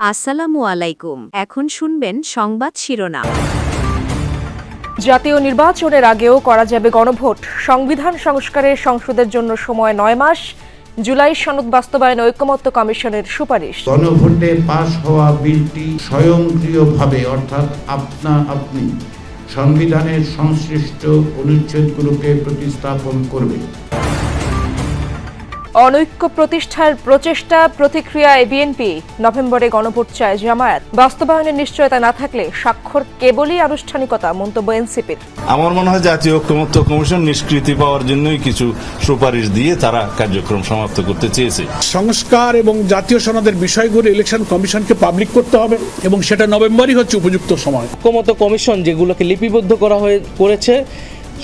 আসসালামু আলাইকুম। এখন শুনবেন সংবাদ শিরোনাম। জাতীয় নির্বাচনের আগেও করা যাবে গণভোট। সংবিধান সংস্কারের সংসদের জন্য সময় নয় মাস। জুলাই সনদ বাস্তবায়ন ঐক্যমত্য কমিশনের সুপারিশ। গণভোটে পাশ হওয়া বিলটি স্বয়ংক্রিয়ভাবে অর্থাৎ আপনা আপনি সংবিধানের সংশ্লিষ্ট অনুচ্ছেদগুলোকে প্রতিস্থাপন করবে। অনৈক্য প্রতিষ্ঠার প্রচেষ্টা প্রতিক্রিয়ায় বিএনপি। নভেম্বরে গণভোট চায় জামায়াত। বাস্তবায়নের নিশ্চয়তা না থাকলে স্বাক্ষর কেবলই আনুষ্ঠানিকতা মন্তব্য এনসিপির। আমার মনে হয় জাতীয় ঐক্যমত্য কমিশন নিষ্কৃতি পাওয়ার জন্যই কিছু সুপারিশ দিয়ে তারা কার্যক্রম সমাপ্ত করতে চেয়েছে। সংস্কার এবং জাতীয় সনদের বিষয়গুলো ইলেকশন কমিশনকে পাবলিক করতে হবে এবং সেটা নভেম্বরই হচ্ছে উপযুক্ত সময়। ঐক্যমত কমিশন যেগুলোকে লিপিবদ্ধ করা হয়ে করেছে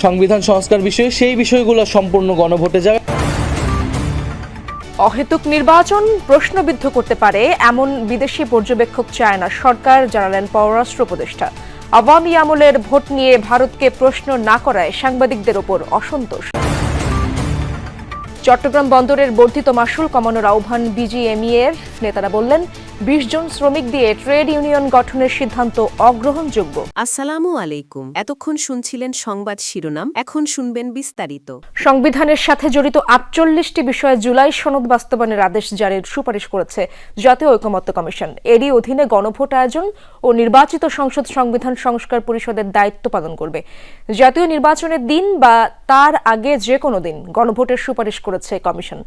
সংবিধান সংস্কার বিষয়ে সেই বিষয়গুলো সম্পূর্ণ গণভোটে যাবে। অহেতুক নির্বাচন প্রশ্নবিদ্ধ করতে পারে এমন বিদেশি পর্যবেক্ষক চায় না সরকার, জানালেন পররাষ্ট্র উপদেষ্টা। আওয়ামী আমলের ভোট নিয়ে ভারতকে প্রশ্ন না করায় সাংবাদিকদের ওপর অসন্তোষ। চট্টগ্রাম বন্দরের বর্ধিত মাসুল কমানোর আহ্বান বিজিএমই এর নেতারা বললেন বিশ জন শ্রমিক দিয়ে ট্রেড ইউনিয়ন গঠনের সিদ্ধান্ত অগ্রহণযোগ্য। আসসালামু আলাইকুম। এতক্ষণ শুনছিলেন সংবাদ শিরোনাম এখন শুনবেন বিস্তারিত। সংবিধানের সাথে জড়িত আটচল্লিশটি বিষয়ে জুলাই সনদ বাস্তবায়নের আদেশ জারির সুপারিশ করেছে জাতীয় ঐকমত্য কমিশন। এরই অধীনে গণভোট আয়োজন ও নির্বাচিত সংসদ সংবিধান সংস্কার পরিষদের দায়িত্ব পালন করবে। জাতীয় নির্বাচনের দিন বা তার আগে যে কোনো দিন গণভোটের সুপারিশ করেছে কমিশন।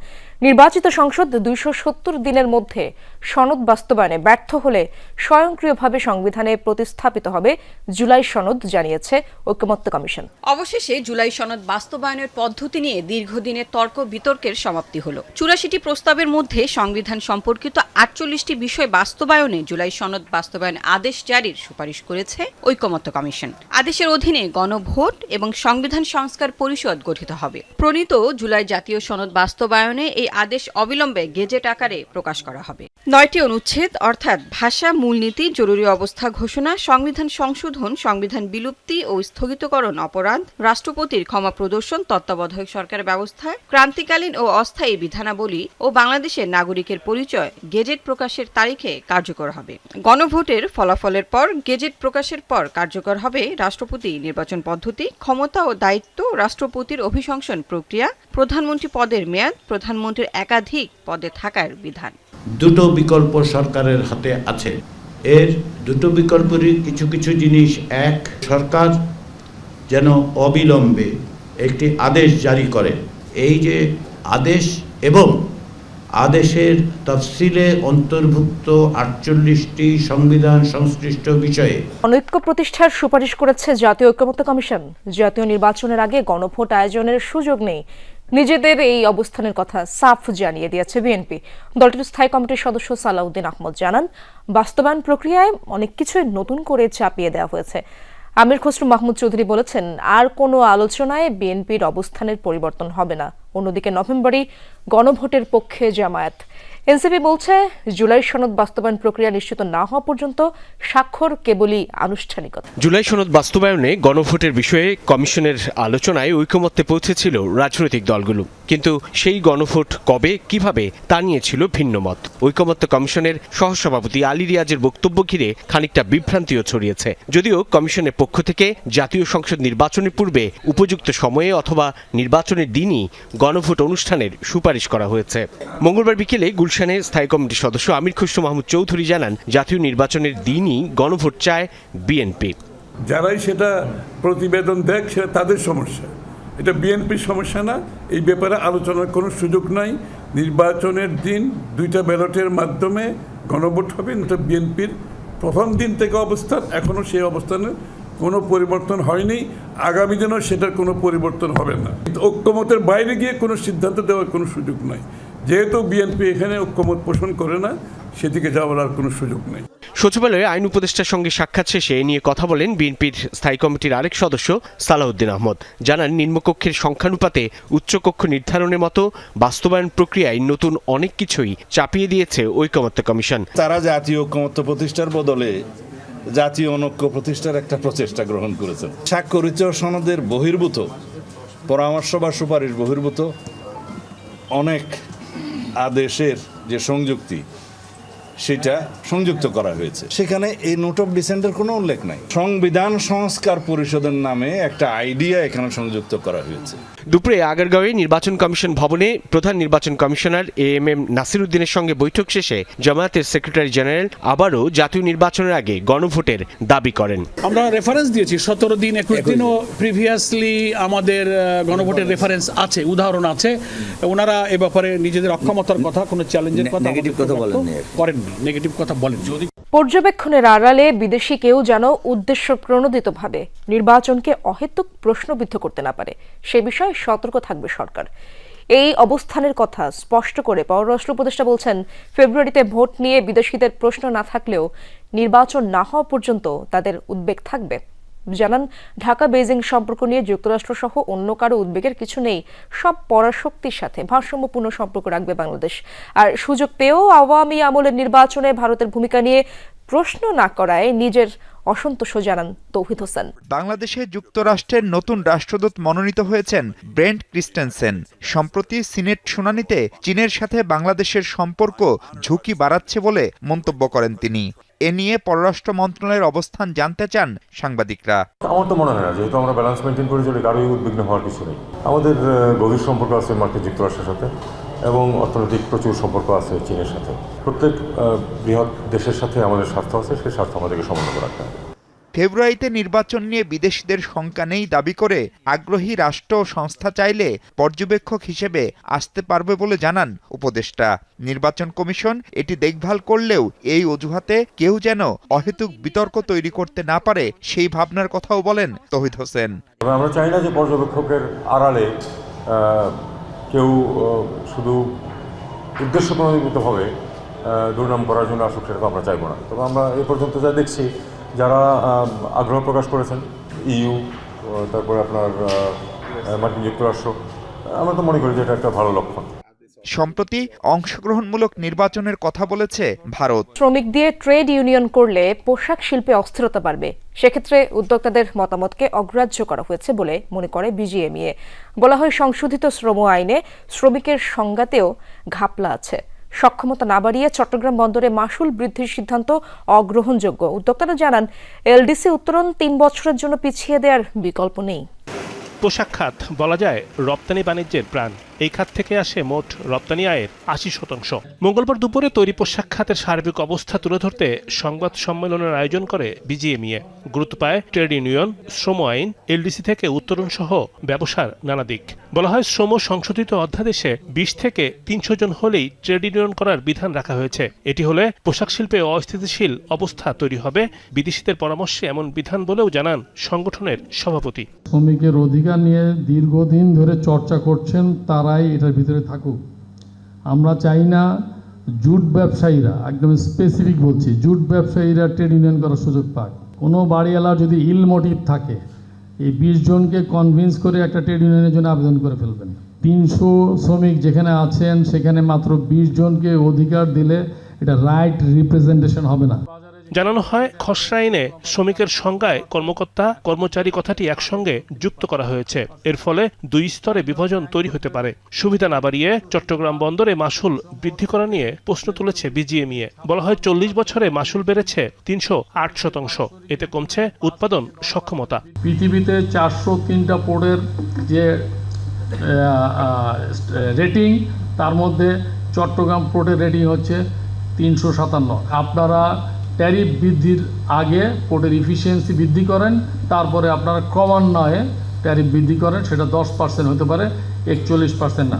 নির্বাচিত সংসদ দুইশো সত্তর দিনের মধ্যে সনদ বাস্তবায়নে ব্যর্থ হলে স্বয়ংক্রিয়ভাবে সংবিধানে প্রতিস্থাপিত হবে জুলাই সনদ, জানিয়েছে ঐকমত্য কমিশন। অবশেষে জুলাই সনদ বাস্তবায়নের পদ্ধতি নিয়ে দীর্ঘদিনের তর্ক বিতর্কের সমাপ্তি হলো। চুরাশিটি প্রস্তাবের মধ্যে সংবিধান সম্পর্কিত আটচল্লিশটি বিষয় বাস্তবায়নে জুলাই সনদ বাস্তবায়ন আদেশ জারির সুপারিশ করেছে ঐকমত্য কমিশন। আদেশের অধীনে গণভোট এবং সংবিধান সংস্কার পরিষদ গঠিত হবে। প্রণীত জুলাই জাতীয় সনদ বাস্তবায়নে এই আদেশ অবিলম্বে গেজেট আকারে প্রকাশ করা হবে। নয়টি অনুচ্ছেদ অর্থাৎ ভাষা, মূলনীতি, জরুরি অবস্থা ঘোষণা, সংবিধান সংশোধন, সংবিধান বিলুপ্তি ও স্থগিতকরণ অপরাধ, রাষ্ট্রপতির ক্ষমা প্রদর্শন, তত্ত্বাবধায়ক সরকার ব্যবস্থা, ক্রান্তিকালীন ও অস্থায়ী বিধানাবলী ও বাংলাদেশের নাগরিকের পরিচয়, গেজেট প্রকাশের তারিখে কার্যকর হবে। গণভোটের ফলাফলের পর গেজেট প্রকাশের পর কার্যকর হবে রাষ্ট্রপতি নির্বাচন পদ্ধতি, ক্ষমতা ও দায়িত্ব, রাষ্ট্রপতির অভিশংসন প্রক্রিয়া, প্রধানমন্ত্রী পদের মেয়াদ, প্রধানমন্ত্রীর একাধিক পদে থাকার বিধান। দুটো বিকল্প সরকারের হাতে আছে। এর দুটো বিকল্পেরই কিছু কিছু জিনিস, এক, সরকার যেন অবিলম্বে একটি আদেশ জারি করে। এই যে আদেশ এবং আদেশের তফসিলে অন্তর্ভুক্ত আটচল্লিশটি সংবিধান সংশ্লিষ্ট বিষয়ে অনৈক্য প্রতিষ্ঠার সুপারিশ করেছে জাতীয় ঐক্যমত্য কমিশন। জাতীয় নির্বাচনের আগে গণভোট আয়োজনের সুযোগ নেই। নিজেদের এই অবস্থানের কথা সাফ জানিয়ে দিয়েছে বিএনপি। দলটির স্থায়ী কমিটির সদস্য সালাউদ্দিন আহমদ জানান, বাস্তবায়ন প্রক্রিয়ায় অনেক কিছুই নতুন করে চাপিয়ে দেওয়া হয়েছে। আমির খসরু মাহমুদ চৌধুরী বলেছেন, আর কোনো আলোচনায় বিএনপির অবস্থানের পরিবর্তন হবে না। অন্যদিকে নভেম্বরেই গণভোটের পক্ষে জামায়াত। এনসিপি বলছে, জুলাই সনদ বাস্তবায়ন প্রক্রিয়া নিশ্চিত না হওয়া পর্যন্ত স্বাক্ষর কেবলই আনুষ্ঠানিকতা। জুলাই সনদ বাস্তবায়নে গণভোটের বিষয়ে কমিশনের আলোচনায় ঐকমত্যে পৌঁছেছিল রাজনৈতিক দলগুলো। কিন্তু সেই গণভোট কবে, কীভাবে, তা নিয়ে ছিল ভিন্ন মত। ঐকমত্য কমিশনের সহসভাপতি আলী রিয়াজের বক্তব্য ঘিরে খানিকটা বিভ্রান্তিও ছড়িয়েছে। যদিও কমিশনের পক্ষ থেকে জাতীয় সংসদ নির্বাচনের পূর্বে উপযুক্ত সময়ে অথবা নির্বাচনের দিনই গণভোট অনুষ্ঠানের সুপারিশ করা হয়েছে। মঙ্গলবার বিকেলে গুলশানের স্থায়ী কমিটির সদস্য আমির খুসরু মাহমুদ চৌধুরী জানান, জাতীয় নির্বাচনের দিনই গণভোট চায় বিএনপি যারাই সেটা প্রতিবেদন দেখ সেটা তাদের সমস্যা। এটা বিএনপির সমস্যা না, এই ব্যাপারে আলোচনার কোনো সুযোগ নাই। নির্বাচনের দিন দুইটা ব্যালটের মাধ্যমে গণভোট হবে, এটা বিএনপির প্রথম দিন থেকে অবস্থান এখনও সেই অবস্থানের কোনো পরিবর্তন হয়নি আগামী দিনেও সেটার কোনো পরিবর্তন হবে না। কিন্তু ঐক্যমতের বাইরে গিয়ে কোনো সিদ্ধান্ত দেওয়ার কোনো সুযোগ নাই। যেহেতু বিএনপি এখানে ঐক্যমত পোষণ করে না সেদিকে যাওয়ার আর কোনো সুযোগ নেই। সচিবালয়ে আইন উপদেষ্টার সঙ্গে সাক্ষাৎ শেষে এ নিয়ে কথা বলেন বিএনপির স্থায়ী কমিটির আরেক সদস্য সালাউদ্দিন আহমদ। জানান নিম্নকক্ষের সংখ্যানুপাতে উচ্চকক্ষ নির্ধারণের মতো বাস্তবায়ন প্রক্রিয়ায় নতুন অনেক কিছুই চাপিয়ে দিয়েছে ঐকমত্য কমিশন। তারা জাতীয় ঐক্যমত্য প্রতিষ্ঠার বদলে জাতীয় অনৈক্য প্রতিষ্ঠার একটা প্রচেষ্টা গ্রহণ করেছেন। স্বাক্ষরিত সনদের বহির্ভূত, পরামর্শ বা সুপারিশ বহির্ভূত অনেক আদেশের যে সংযুক্তি সেটা সংযুক্ত করা হয়েছে। সেখানে এই নোট অফ ডিসেন্টের কোনো উল্লেখ নাই। সংবিধান সংস্কার পরিষদের নামে একটা আইডিয়া এখানে সংযুক্ত করা হয়েছে। দুপুরে আগারগাঁওয়ে নির্বাচন কমিশন ভবনে প্রধান নির্বাচন কমিশনার এ এম এম নাসিরুদ্দিনের সঙ্গে বৈঠক শেষে জামায়াতের সেক্রেটারি জেনারেল আবারও জাতীয় নির্বাচনের আগে গণভোটের দাবি করেন। আমরা রেফারেন্স দিয়েছি সতেরো দিন একুশ দিনও প্রিভিয়াসলি আমাদের আহ, গণভোটের রেফারেন্স আছে উদাহরণ আছে। ওনারা এ ব্যাপারে নিজেদের অক্ষমতার কথা কোনো চ্যালেঞ্জের কথা নেগেটিভ নেগেটিভ কথা বলেন যদি পর্যবেক্ষণের আড়ালে বিদেশি কেউ যেন উদ্দেশ্য প্রণোদিতভাবে নির্বাচনকে অহেতুক প্রশ্নবিদ্ধ করতে না পারে সে বিষয়ে সতর্ক থাকবে সরকার। এই অবস্থানের কথা স্পষ্ট করে পররাষ্ট্র উপদেষ্টা বলছেন ফেব্রুয়ারিতে ভোট নিয়ে বিদেশিদের প্রশ্ন না থাকলেও নির্বাচন না হওয়া পর্যন্ত তাদের উদ্বেগ থাকবে। জানান, ঢাকা বেজিং সম্পর্ক নিয়ে যুক্তরাষ্ট্র সহ অন্য কারও উদ্বেগের কিছু নেই, সব পরাশক্তির সাথে। ভারসাম্যপূর্ণ সম্পর্ক রাখবে বাংলাদেশ। আর সুযোগ পেয়েও আওয়ামী আমলের নির্বাচনে ভারতের ভূমিকা নিয়ে প্রশ্ন না করায় নিজের অসন্তোষও জানান তৌহিদ হোসেন। বাংলাদেশে যুক্তরাষ্ট্রের নতুন রাষ্ট্রদূত মনোনীত হয়েছেন ব্রেন্ট ক্রিস্টেনসেন। সম্প্রতি সিনেট শুনানিতে চীনের সাথে বাংলাদেশের সম্পর্ক ঝুঁকি বাড়াচ্ছে বলে মন্তব্য করেন তিনি। এ নিয়ে পররাষ্ট্র মন্ত্রণালয়ের অবস্থান জানতে চান সাংবাদিকরা। আমার তো মনে হয় না, যেহেতু আমরা ব্যালেন্স মেনটেন করে চলি কারোই উদ্বিগ্ন হওয়ার কিছু নেই। আমাদের গভীর সম্পর্ক আছে মার্কিন যুক্তরাষ্ট্রের সাথে এবং অর্থনৈতিক প্রচুর সম্পর্ক আছে চীনের সাথে। প্রত্যেক বৃহৎ দেশের সাথে আমাদের স্বার্থ আছে, সেই স্বার্থ আমাদেরকে সমন্বয় রাখতে হবে ফেব্রুয়ারিতে নির্বাচন নিয়ে বিদেশিদের শঙ্কা নেই দাবি করে আগ্রহী রাষ্ট্র সংস্থা চাইলে পর্যবেক্ষক হিসেবে আসতে পারবে বলে জানান উপদেষ্টা। নির্বাচন কমিশন এটি দেখভাল করলেও এই অজুহাতে কেউ যেন অহেতুক বিতর্ক তৈরি করতে না পারে সেই ভাবনার কথাও বলেন তহিদ হোসেন। আমরা চাই না যে পর্যবেক্ষকের আড়ালে কেউ শুধু আহ, দুর্নাম করার জন্য আসুক সেটা আমরা চাইব না। তবে আমরা এ পর্যন্ত যা দেখছি যারা আগ্রহ প্রকাশ করেছেন ইইউ তারপরে আপনার মার্কিন যুক্তরাষ্ট্র আমরা তো মনে করি যে এটা একটা ভালো লক্ষণ। সম্প্রতি অংশগ্রহণমূলক নির্বাচনের কথা বলেছে ভারত। শ্রমিক দিয়ে ট্রেড ইউনিয়ন করলে পোশাক শিল্পে অস্থিরতা বাড়বে। সেক্ষেত্রে উদ্যোক্তাদের মতামতকে অগ্রাহ্য করা হয়েছে বলে মনে করে বিজিএমইএ। বলা হয় সংশোধিত শ্রম আইনে শ্রমিকের সংজ্ঞাতেও ঘাপলা আছে। সক্ষমতা না বাড়িয়ে চট্টগ্রাম বন্দরে মাসুল বৃদ্ধির সিদ্ধান্ত অগ্রহণযোগ্য। উদ্যোক্তারা জানান, এলডিসি উত্তরণ তিন বছরের জন্য পিছিয়ে দেওয়ার বিকল্প নেই। পোশাক খাত বলা যায় রপ্তানি বাণিজ্যের প্রাণ। এই খাত থেকে আসে মোট রপ্তানি আয়ের আশি শতাংশ। মঙ্গলবার দুপুরে তৈরি পোশাক খাতের সার্বিক অবস্থা তুলে ধরতে সংবাদ সম্মেলনের আয়োজন করে বিজিএমইএ। গুরুত্ব পায় ট্রেড ইউনিয়ন, শ্রম আইন, এলডিসি থেকে উত্তরণ সহ ব্যবসার নানা দিক। বলা হয়, শ্রম সংশোধিত অধ্যাদেশে বিশ থেকে তিনশো জন হলেই ট্রেড ইউনিয়ন করার বিধান রাখা হয়েছে। এটি হলে পোশাক শিল্পে অস্থিতিশীল অবস্থা তৈরি হবে। বিদেশিদের পরামর্শে এমন বিধান বলেও জানান সংগঠনের সভাপতি। শ্রমিকের অধিকার নিয়ে দীর্ঘদিন ধরে চর্চা করছেন তারাই এটার ভিতরে থাকুক। আমরা চাই না জুট ব্যবসায়ীরা, একদম স্পেসিফিক বলছি, জুট ব্যবসায়ীরা ট্রেড ইউনিয়ন করার সুযোগ পাক। কোনো বাড়িওয়ালা যদি ইল মোটিভ থাকে, এই বিশ জনকে কনভিন্স করে একটা ট্রেড ইউনিয়নের জন্য আবেদন করে ফেলবেন। তিনশো শ্রমিক যেখানে আছেন, সেখানে মাত্র বিশ জনকে অধিকার দিলে এটা রাইট রিপ্রেজেন্টেশন হবে না। জানানো হয়, খসড়া আইনে শ্রমিকের সংজ্ঞায় কর্মকর্তা, কর্মচারী কথাটি একসঙ্গে যুক্ত করা হয়েছে। এর ফলে দুই স্তরে বিভাজন তৈরি হতে পারে। সুবিধা না বাড়িয়ে চট্টগ্রাম বন্দরে মাসুল বৃদ্ধি করা নিয়ে প্রশ্ন তুলেছে বিজিএমইএ। বলা হয়, চল্লিশ বছরে মাসুল বেড়েছে তিনশো আট শতাংশ। এতে কমছে উৎপাদন সক্ষমতা। পৃথিবীতে চারশো তিনটা পোর্টের যে রেটিং, তার মধ্যে চট্টগ্রাম পোর্টের রেটিং হচ্ছে তিনশো সাতান্ন। আপনারা ট্যারিফ বৃদ্ধির আগে পোর্টের ইফিসিয়েন্সি বৃদ্ধি করেন, তারপরে আপনারা ক্রমান্বয়ে ট্যারিফ বৃদ্ধি করেন, সেটা দশ পার্সেন্ট হতে পারে, একচল্লিশ পার্সেন্ট না।